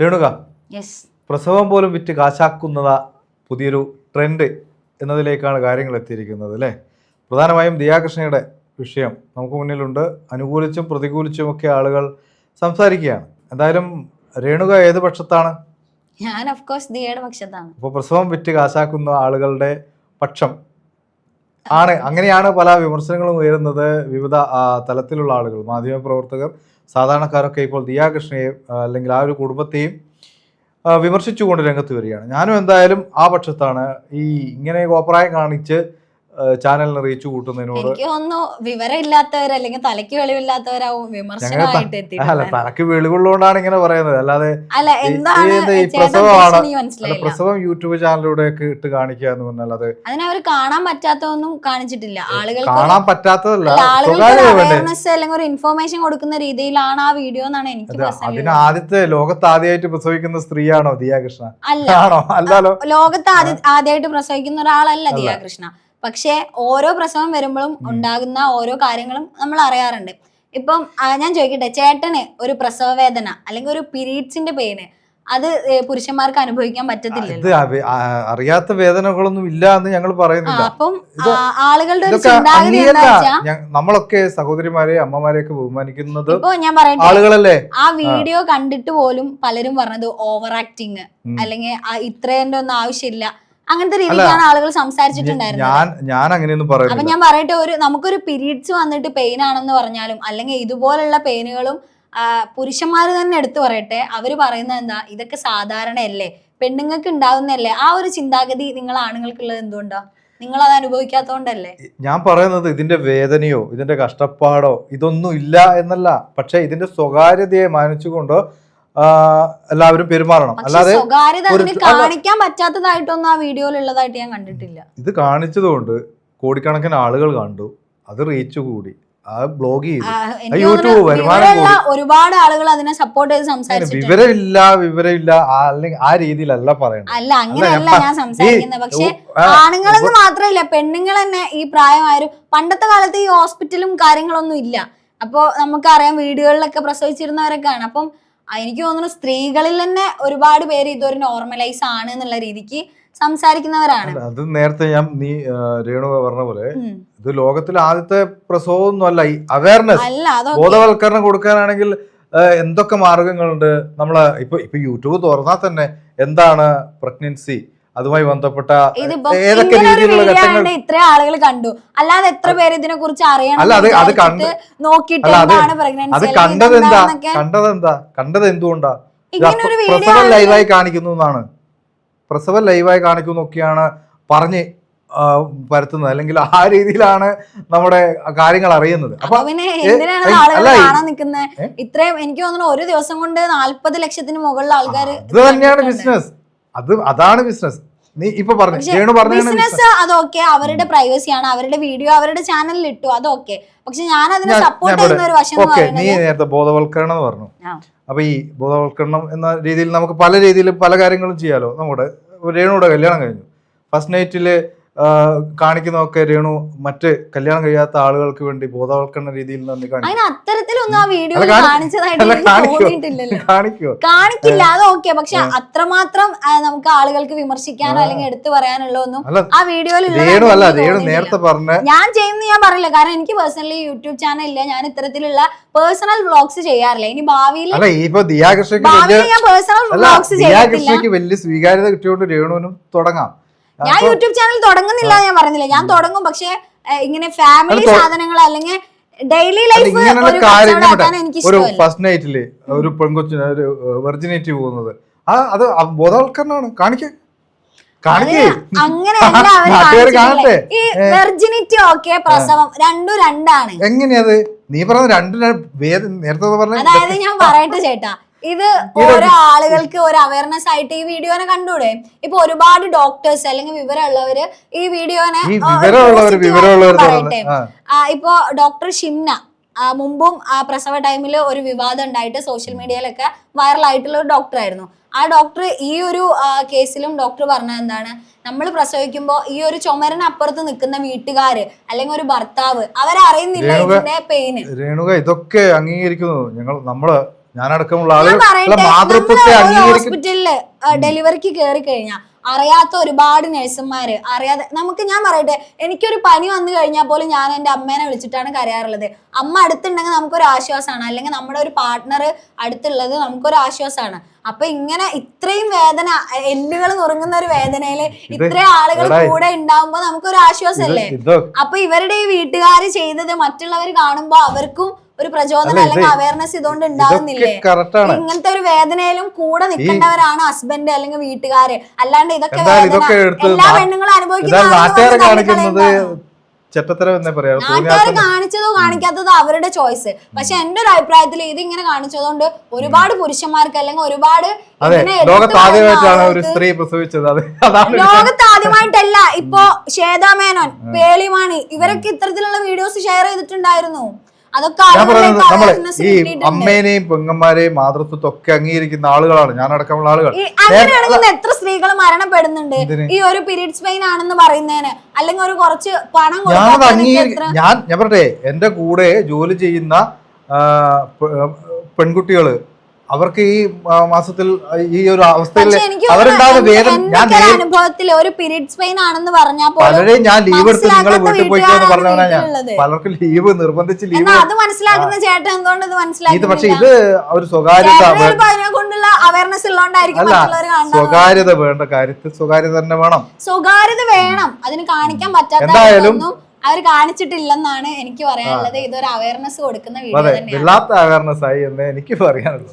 രേണുക പ്രസവം പോലും വിറ്റ് കാശാക്കുന്നത പുതിയൊരു ട്രെൻഡ് എന്നതിലേക്കാണ് കാര്യങ്ങൾ എത്തിയിരിക്കുന്നത് അല്ലേ? പ്രധാനമായും ദിയാകൃഷ്ണയുടെ വിഷയം നമുക്ക് മുന്നിലുണ്ട്. അനുകൂലിച്ചും പ്രതികൂലിച്ചും ഒക്കെ ആളുകൾ സംസാരിക്കുകയാണ്. എന്തായാലും രേണുക ഏത് പക്ഷത്താണ്? ഞാൻ ഓഫ് കോഴ്സ് ദിയയുടെ പക്ഷത്താണ്. അപ്പോൾ പ്രസവം വിറ്റ് കാശാക്കുന്ന ആളുകളുടെ പക്ഷം ആണ്. അങ്ങനെയാണ് പല വിമർശനങ്ങളും ഉയരുന്നത് വിവിധ തലത്തിലുള്ള ആളുകൾ മാധ്യമപ്രവർത്തകർ. സാധാരണക്കാരൊക്കെ ഇപ്പോൾ ദിയാകൃഷ്ണയെ അല്ലെങ്കിൽ ആ ഒരു കുടുംബത്തെയും വിമർശിച്ചുകൊണ്ട് രംഗത്ത് വരികയാണ്. ഞാനും എന്തായാലും ആ പക്ഷത്താണ് ഈ ഇങ്ങനെ കോപ്രായം കാണിച്ച് ചാനലിന് റീച്ച് കൂട്ടുന്നതിനോട് എനിക്ക് തോന്നുന്നു വിവരമില്ലാത്തവർ അല്ലെങ്കിൽ തലയ്ക്ക് വെളിവില്ലാത്തവരാവും വിമർശനമായിട്ട് അല്ല തനക്ക് വെളിവുള്ളതുകൊണ്ടാണ് ഇങ്ങനെ പറയുന്നത്. അല്ലാതെ പ്രസവമാണ്? പ്രസവം യൂട്യൂബ് ചാനലിലൂടെ ഇട്ട് കാണിക്കുക എന്ന് പറഞ്ഞാൽ അത് അതിന് അവർ കാണാൻ പറ്റാത്തതൊന്നും കാണിച്ചിട്ടില്ല. ആളുകൾ കാണാൻ പറ്റാത്തതല്ല. ആളുകൾക്ക് അല്ലെങ്കിൽ ഒരു ഇൻഫോർമേഷൻ കൊടുക്കുന്ന രീതിയിലാണ് ആ വീഡിയോ എന്നാണ് എനിക്ക് അതിന് ആദ്യത്തെ ലോകത്ത് ആദ്യമായിട്ട് പ്രസവിക്കുന്ന സ്ത്രീയാണോ ദിയാകൃഷ്ണ? അല്ല ആണോ? അല്ലാലോ ലോകത്ത് ആദ്യ ആദ്യമായിട്ട് പ്രസവിക്കുന്ന ഒരാളല്ല ദിയാകൃഷ്ണ. പക്ഷെ ഓരോ പ്രസവം വരുമ്പോഴും ഉണ്ടാകുന്ന ഓരോ കാര്യങ്ങളും നമ്മൾ അറിയാറുണ്ട്. ഇപ്പം ഞാൻ ചോദിക്കട്ടെ ചേട്ടന് ഒരു പ്രസവ വേദന അല്ലെങ്കിൽ ഒരു പീരീഡ്സിന്റെ പെയിന് അത് പുരുഷന്മാർക്ക് അനുഭവിക്കാൻ പറ്റത്തില്ല അറിയാത്ത വേദനകളൊന്നും ഇല്ല എന്ന് ഞങ്ങൾ പറയുന്നില്ല. അപ്പം ആളുകളുടെ നമ്മളൊക്കെ സഹോദരിമാരെ അമ്മമാരെയൊക്കെ ബഹുമാനിക്കുന്നത് ഞാൻ പറയട്ടെ ആളുകളല്ലേ? ആ വീഡിയോ കണ്ടിട്ട് പോലും പലരും പറഞ്ഞത് ഓവർ ആക്ടിങ് അല്ലെങ്കിൽ ഇത്രേന്റെ ഒന്നും ആവശ്യമില്ല. അങ്ങനത്തെ രീതിയിലാണ് ആളുകൾ സംസാരിച്ചിട്ടുണ്ടായിരുന്നത്. ഞാൻ ഞാൻ അങ്ങനെയൊന്നും അപ്പൊ പറയുന്നില്ല ഞാൻ പറയട്ടെ ഒരു നമുക്കൊരു പീരീഡ്സ് വന്നിട്ട് പെയിൻ ആണെന്ന് പറഞ്ഞാലും അല്ലെങ്കിൽ ഇതുപോലുള്ള പെയിനുകളും പുരുഷന്മാർ തന്നെ എടുത്തു പറയട്ടെ അവർ പറയുന്നത് എന്താ? ഇതൊക്കെ സാധാരണയല്ലേ? പെണ്ണുങ്ങൾക്ക് ഉണ്ടാകുന്നതല്ലേ ആ ഒരു ചിന്താഗതി നിങ്ങൾ ആണുങ്ങൾക്കുള്ളത് എന്തുകൊണ്ടാ? നിങ്ങൾ അത് അനുഭവിക്കാത്തതുകൊണ്ടല്ലേ? ഞാൻ പറയുന്നത് ഇതിന്റെ വേദനയോ ഇതിന്റെ കഷ്ടപ്പാടോ ഇതൊന്നും ഇല്ല എന്നല്ല. പക്ഷെ ഇതിന്റെ സ്വകാര്യതയെ മാനിച്ചുകൊണ്ട് എല്ലാവരും പെരുമാറണം. അല്ലാതെ കാണിക്കാൻ പറ്റാത്തതായിട്ടൊന്നും ആ വീഡിയോയിലുള്ളതായിട്ട് ഞാൻ കണ്ടിട്ടില്ല. ഇത് കാണിച്ചതുകൊണ്ട് കോടിക്കണക്കിന് ആളുകൾ കണ്ടു. അത് റീച്ച് കൂടി. ആ ബ്ലോഗ് ചെയ്തു. ആ, യൂട്യൂബ് വരുമാനം ഒരുപാട് ആളുകൾ അതിനെ സപ്പോർട്ട് ചെയ്ത് സംസാരിച്ചു വിവരമില്ല വിവരമില്ല ആ- അല്ലെങ്കിൽ ആ രീതിയിലല്ല പറയുന്നത് അല്ല അങ്ങനെയല്ല ഞാൻ സംസാരിക്കുന്നത്. പക്ഷെ ആണുങ്ങളെന്ന് മാത്രമല്ല പെണ്ണുങ്ങൾ തന്നെ ഈ പ്രായമായൊരു പണ്ടത്തെ കാലത്ത് ഈ ഹോസ്പിറ്റലും കാര്യങ്ങളൊന്നും ഇല്ല. അപ്പോൾ നമുക്കറിയാം വീടുകളിലൊക്കെ പ്രസവിച്ചിരുന്നവരൊക്കെയാണ്. അപ്പം എനിക്ക് തോന്നുന്നു സ്ത്രീകളിൽ തന്നെ ഒരുപാട് പേര് ഇതൊരു നോർമലൈസ് ആണ് എന്നുള്ള രീതിക്ക് സംസാരിക്കുന്നവരാണ്. അത് നേരത്തെ ഞാൻ നീ രേണു പറഞ്ഞ പോലെ ഇത് ലോകത്തിൽ ആദ്യത്തെ പ്രസവമൊന്നും അല്ല ഈ അവയർനെസ് ബോധവൽക്കരണം കൊടുക്കാനാണെങ്കിൽ എന്തൊക്കെ മാർഗങ്ങളുണ്ട്? നമ്മൾ ഇപ്പൊ ഇപ്പൊ യൂട്യൂബ് തുറന്നാൽ തന്നെ എന്താണ് പ്രഗ്നൻസി അതുമായി ബന്ധപ്പെട്ട ഏതൊക്കെ രീതിയിലുള്ള ഘട്ടങ്ങൾ ഇത്ര ആളുകൾ കണ്ടു. അല്ലാതെ എത്ര പേര് ഇതിനെ കുറിച്ച് അറിയണം അല്ല, അത് അത് കണ്ട് നോക്കിയിട്ട് അത് കണ്ടത് എന്താ? കണ്ടത് എന്താ? കണ്ടത് എന്തുകൊണ്ടാ? പ്രസവം ലൈവായി കാണിക്കുന്നു എന്നാണ്. പ്രസവം ലൈവായി കാണിക്കുന്നൊക്കെയാണ് പറഞ്ഞ് ആ, പരത്തുന്നത്. അല്ലെങ്കിൽ ആ രീതിയിലാണ് നമ്മുടെ കാര്യങ്ങൾ അറിയുന്നത്. അപ്പൊ പിന്നെ എന്തിനാണ് ആളുകൾ കാണാൻ നിൽക്കുന്നത് ഇത്രയും എനിക്ക് തോന്നുന്നു ഒരു ദിവസം കൊണ്ട് നാല്പത് ലക്ഷത്തിന് മുകളിൽ ആൾക്കാർ ഇത് തന്നെയാണ് ബിസിനസ് അത് അതാണ് ബിസിനസ് നീ ഇപ്പൊ പറഞ്ഞു രേണു ബിസിനസ് അതൊക്കെ അവരുടെ പ്രൈവസി ആണ് അവരുടെ വീഡിയോ അവരുടെ ചാനലിൽ ഇട്ടു അതൊക്കെ പക്ഷെ ഞാൻ അതിനെ സപ്പോർട്ട് ചെയ്യുന്ന ഒരു വശം നീ നേരത്തെ ബോധവൽക്കരണം എന്ന് പറഞ്ഞു. അപ്പൊ ഈ ബോധവൽക്കരണം എന്ന രീതിയിൽ നമുക്ക് പല രീതിയിൽ പല കാര്യങ്ങളും ചെയ്യാലോ. നമ്മുടെ രേണുവിടെ കല്യാണം കഴിഞ്ഞു. ഫസ്റ്റ് നൈറ്റിൽ കാണിക്കുന്നതൊക്കെ രേണു മറ്റ് കല്യാണം കഴിയാത്ത ആളുകൾക്ക് വേണ്ടി ബോധവൽക്കരണ രീതിയിൽ കാണിക്കും. അതിന് അത്തരത്തിലൊന്നും ആ വീഡിയോ കാണിക്കോ? കാണിക്കില്ല അത് ഓക്കെ. പക്ഷെ അത്രമാത്രം നമുക്ക് ആളുകൾക്ക് വിമർശിക്കാനോ അല്ലെങ്കിൽ എടുത്തു പറയാനുള്ള ഒന്നും ആ വീഡിയോയിൽ രേണു അല്ല രേണു നേരത്തെ പറഞ്ഞ ഞാൻ ചെയ്യുന്ന ഞാൻ പറയില്ല കാരണം എനിക്ക് പേഴ്സണലി യൂട്യൂബ് ചാനൽ ഇല്ല. ഞാൻ ഇത്തരത്തിലുള്ള പേഴ്സണൽ വ്ലോഗ്സ് ചെയ്യാറില്ല. ഇനി ഭാവിയിൽ ഭാവിയിൽ ഞാൻ പേഴ്സണൽ വ്ലോഗ്സ് വ്ളോഗ്സ് ദിയാകൃഷ്ണയ്ക്ക് വലിയ സ്വീകാര്യത കിട്ടിയോണ്ട് രേണുവിനും തുടങ്ങാം. ഞാൻ യൂട്യൂബ് ചാനൽ തുടങ്ങുന്നില്ല ഞാൻ പറഞ്ഞില്ല. ഞാൻ തുടങ്ങും പക്ഷെ ഇങ്ങനെ ഫാമിലി സാധനങ്ങൾ അല്ലെങ്കിൽ ഡെയിലി ലൈഫ് ഒരു ഫസ്റ്റ് നൈറ്റിൽ ഒരു പെൺകൊച്ചിന് ഒരു വെർജിനിറ്റി പോകുന്നത്. ആ അത് ബോധവൽക്കരണമാണ്. കാണിക്ക. നാട്ടുകാര് ഈ വെർജിനിറ്റി ഓക്കെ പ്രസവം രണ്ടും രണ്ടാണ്. എങ്ങനെയത് നീ പറഞ്ഞ രണ്ടിന് വേദ നേരത്തെ അതായത് ഞാൻ പറയട്ടെ ചേട്ടാ. ഇത് ഓരോ ആളുകൾക്ക് ഒരു അവയർനെസ് ആയിട്ട് ഈ വീഡിയോനെ കണ്ടൂടെ ഇപ്പൊ ഒരുപാട് ഡോക്ടേഴ്സ് അല്ലെങ്കിൽ വിവരമുള്ളവര് ഈ വീഡിയോനെ ഇപ്പൊ പറയട്ടെ. ഡോക്ടർ ഷിംന മുമ്പും ആ പ്രസവ ടൈമിൽ ഒരു വിവാദം ഉണ്ടായിട്ട് സോഷ്യൽ മീഡിയയിലൊക്കെ വൈറലായിട്ടുള്ള ഒരു ഡോക്ടർ ആയിരുന്നു. ആ ഡോക്ടർ ഈ ഒരു കേസിലും ഡോക്ടർ പറഞ്ഞത് എന്താണ്? നമ്മൾ പ്രസവിക്കുമ്പോൾ ഈ ഒരു ചുമരനപ്പുറത്ത് നിൽക്കുന്ന വീട്ടുകാര് അല്ലെങ്കിൽ ഒരു ഭർത്താവ് അവരറിയുന്നില്ല ഇതിന്റെ പെയിന് രേണുക ഇതൊക്കെ അംഗീകരിക്കുന്നു. ഞങ്ങൾ നമ്മൾ ഞാനടക്കമുള്ള ആളുകൾ മാതൃത്വത്തെ ഹോസ്പിറ്റലിൽ ഡെലിവറിക്ക് കയറി കഴിഞ്ഞാൽ അറിയാത്ത ഒരുപാട് നഴ്സുമാര് അറിയാതെ നമുക്ക് ഞാൻ പറയട്ടെ എനിക്കൊരു പനി വന്നു കഴിഞ്ഞാൽ പോലും ഞാൻ എന്റെ അമ്മേനെ വിളിച്ചിട്ടാണ് കരയാറുള്ളത്. അമ്മ അടുത്തുണ്ടെങ്കിൽ നമുക്കൊരു ആശ്വാസമാണ്. അല്ലെങ്കിൽ നമ്മുടെ ഒരു പാർട്ട്ണർ അടുത്തുള്ളത് നമുക്കൊരു ആശ്വാസമാണ്. അപ്പൊ ഇങ്ങനെ ഇത്രയും വേദന എല്ലുകൾ നുറുങ്ങുന്ന ഒരു വേദനയിൽ ഇത്രയും ആളുകൾ കൂടെ ഉണ്ടാവുമ്പോ നമുക്കൊരു ആശ്വാസമല്ലേ? അപ്പൊ ഇവരുടെ ഈ വീട്ടുകാർ ചെയ്തത് മറ്റുള്ളവർ കാണുമ്പോ അവർക്കും ഒരു പ്രചോദനം അല്ല, അല്ലെങ്കിൽ അവയർനെസ് ഇതുകൊണ്ട് ഉണ്ടാകുന്നില്ലേ ഇങ്ങനത്തെ ഒരു വേദനയിലും കൂടെ നിൽക്കേണ്ടവരാണ് ഹസ്ബൻഡ് അല്ലെങ്കിൽ വീട്ടുകാര്. അല്ലാണ്ട് ഇതൊക്കെ എല്ലാ പെണ്ണുങ്ങളും അനുഭവിക്കുന്ന നാട്ടുകാർ കാണിച്ചതോ കാണിക്കാത്തതോ അവരുടെ ചോയ്സ് പക്ഷെ എന്റെ ഒരു അഭിപ്രായത്തിൽ ഇത് ഇങ്ങനെ കാണിച്ചതുകൊണ്ട് ഒരുപാട് പുരുഷന്മാർക്ക് അല്ലെങ്കിൽ ഒരുപാട് ലോകത്താദ്യമായിട്ടാണ് ഒരു സ്ത്രീ പ്രസവിച്ചത്. ലോകത്താദ്യമായിട്ടല്ല ഇപ്പോ ശ്വേതാമേനോൻ പേളിമാണി ഇവരൊക്കെ ഇത്തരത്തിലുള്ള വീഡിയോസ് ഷെയർ ചെയ്തിട്ടുണ്ടായിരുന്നു. ഞാൻ നമ്മൾ ഈ. അമ്മേനെയും പെങ്ങന്മാരെയും മാതൃത്വത്തെ ഒക്കെ അംഗീകരിക്കുന്ന ആളുകളാണ്. ഞാനടക്കമുള്ള ആളുകൾ ഈ അങ്ങനെയാണെങ്കിൽ എത്ര സ്ത്രീകൾ മരണപ്പെടുന്നുണ്ട്? ഈ ഒരു പീരീഡ്സ് പെയിൻ ആണെന്ന് പറയുന്നതിന്. അല്ലെങ്കിൽ ഒരു കുറച്ച് പണം കൊടുക്കാത്തതിനൊക്കെ ഞാൻ ഞാൻ പറട്ടെ എന്റെ കൂടെ ജോലി ചെയ്യുന്ന പെൺകുട്ടികൾ അവർക്ക് ഈ മാസത്തിൽ ഈ ഒരു അവസ്ഥയിൽ അവരുണ്ടാകുന്ന വേദന ഞാൻ അനുഭവത്തിൽ ഒരു പീരീഡ്സ് പെയിൻ ആണെന്ന് പറഞ്ഞാൽ പലരെ ഞാൻ ലീവ് എടുത്ത് നിങ്ങൾ വീട്ടിൽ പോയിക്കോ എന്ന് പറഞ്ഞവനാ ഞാൻ. പലർക്ക് ലീവ് നിർബന്ധിച്ച് ലീവ് അത് മനസ്സിലാക്കുന്ന ചേട്ടൻ എന്തുകൊണ്ട് ഇത് ഇത് പക്ഷെ ഇത് ഒരു സ്വകാര്യത കൊണ്ടുള്ള അവയർനെസ് ഉള്ളതുകൊണ്ടായിരിക്കും സ്വകാര്യത വേണ്ട. കാര്യത്തിൽ സ്വകാര്യത തന്നെ വേണം. സ്വകാര്യത വേണം. അതിന് കാണിക്കാൻ പറ്റാത്ത എന്തായാലും- അവർ കാണിച്ചിട്ടില്ലെന്നാണ് എനിക്ക് പറയാനുള്ളത്. ഇതൊരു അവയർനെസ് കൊടുക്കുന്ന വീഡിയോ തന്നെയാണ്. വല്ലാത്ത അവയർനെസ് ആയി എന്ന് എനിക്ക് പറയാനുള്ളൂ